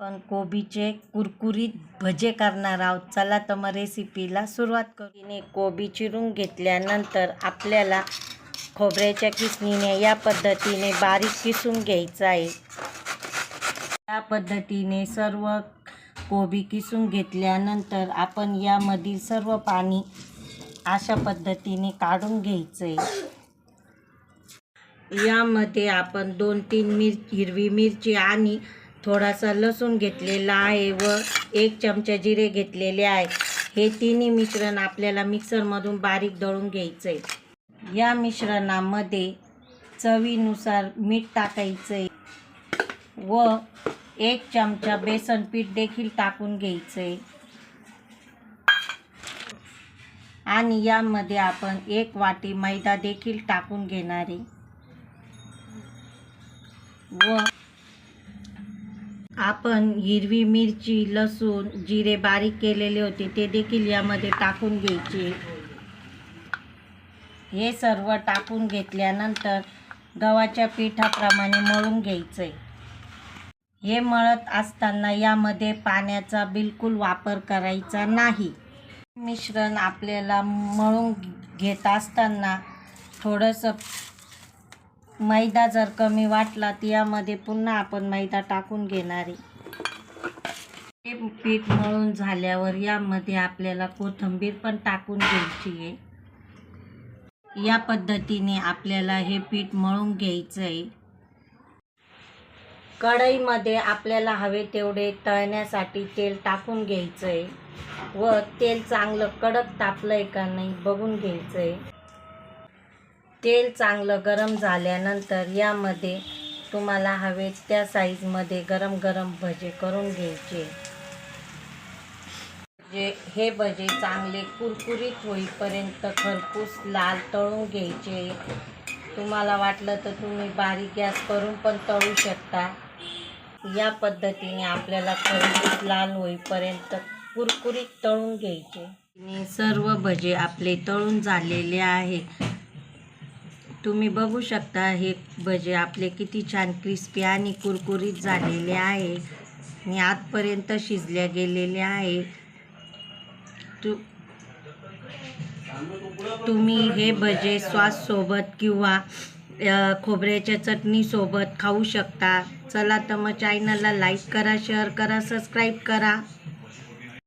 पण कोबीचे कुरकुरीत भजे करणार आहोत. चला तर मग रेसिपीला सुरुवात करू. कोबी चिरून घेतल्यानंतर आपल्याला खोबऱ्याच्या किसणीने या पद्धतीने बारीक किसून घ्यायचं आहे. या पद्धतीने सर्व कोबी किसून घेतल्यानंतर आपण यामधील सर्व पाणी अशा पद्धतीने काढून घ्यायचं आहे यामध्ये आपण दोन तीन मिर हिरवी मिरची आणि थोडासा लसूण घेतलेला आहे व एक चमचा जिरे घेतलेले आहे. हे तिन्ही मिश्रण आपल्याला मिक्सरमधून बारीक दळून घ्यायचं आहे या मिश्रणामध्ये चवीनुसार मीठ टाकायचं आहे व एक चमचा बेसन पीठ देखील टाकून घ्यायचं आहे आणि यामध्ये आपण एक वाटी मैदा देखील टाकून घेणार. आहे व आपण हिरवी मिरची लसूण जिरे बारीक केलेले होते ते देखील यामध्ये टाकून घ्यायचे. हे सर्व टाकून घेतल्यानंतर गव्हाच्या पिठाप्रमाणे मळून घ्यायचे हे मळत असताना यामध्ये पाण्याचा बिलकुल वापर करायचा नाही. मिश्रण आपल्याला मळून घेत असताना थोडंसं मैदा जर कमी वाटला तर यामध्ये पुन्हा आपण मैदा टाकून घेणार आहे. हे पीठ मळून झाल्यावर यामध्ये आपल्याला कोथिंबीर पण टाकून घ्यायची आहे. या पद्धतीने आपल्याला हे पीठ मळून घ्यायचं आहे. कढईमध्ये आपल्याला हवे तेवढे तळण्यासाठी तेल टाकून घ्यायचं आहे. व तेल चांगलं कडक तापलं आहे का नाही बघून घ्यायचं आहे. तेल चांगलं गरम झाल्यानंतर यामध्ये तुम्हाला हवे त्या साईजमध्ये गरम गरम भजे करून घ्यायचे. जे हे भजे चांगले कुरकुरीत होईपर्यंत खरपूस लाल तळून घ्यायचे. तुम्हाला वाटलं तर तुम्ही बारीक गॅस करून पण तळू शकता. या पद्धतीने आपल्याला खरपूस लाल होईपर्यंत कुरकुरीत तळून घ्यायचे. आणि सर्व भजे आपले तळून झालेले आहे तुम्ही बघू शकता हे भजे आपले किती छान क्रिस्पी आणि कुरकुरीत झालेले आहे. आणि आतपर्यंत शिजल्या गेलेले आहे. तु तुम्ही हे भजे सॉससोबत किंवा खोबऱ्याच्या चटणीसोबत खाऊ शकता. चला तर मग चॅनलला लाईक करा शेअर करा सबस्क्राईब करा.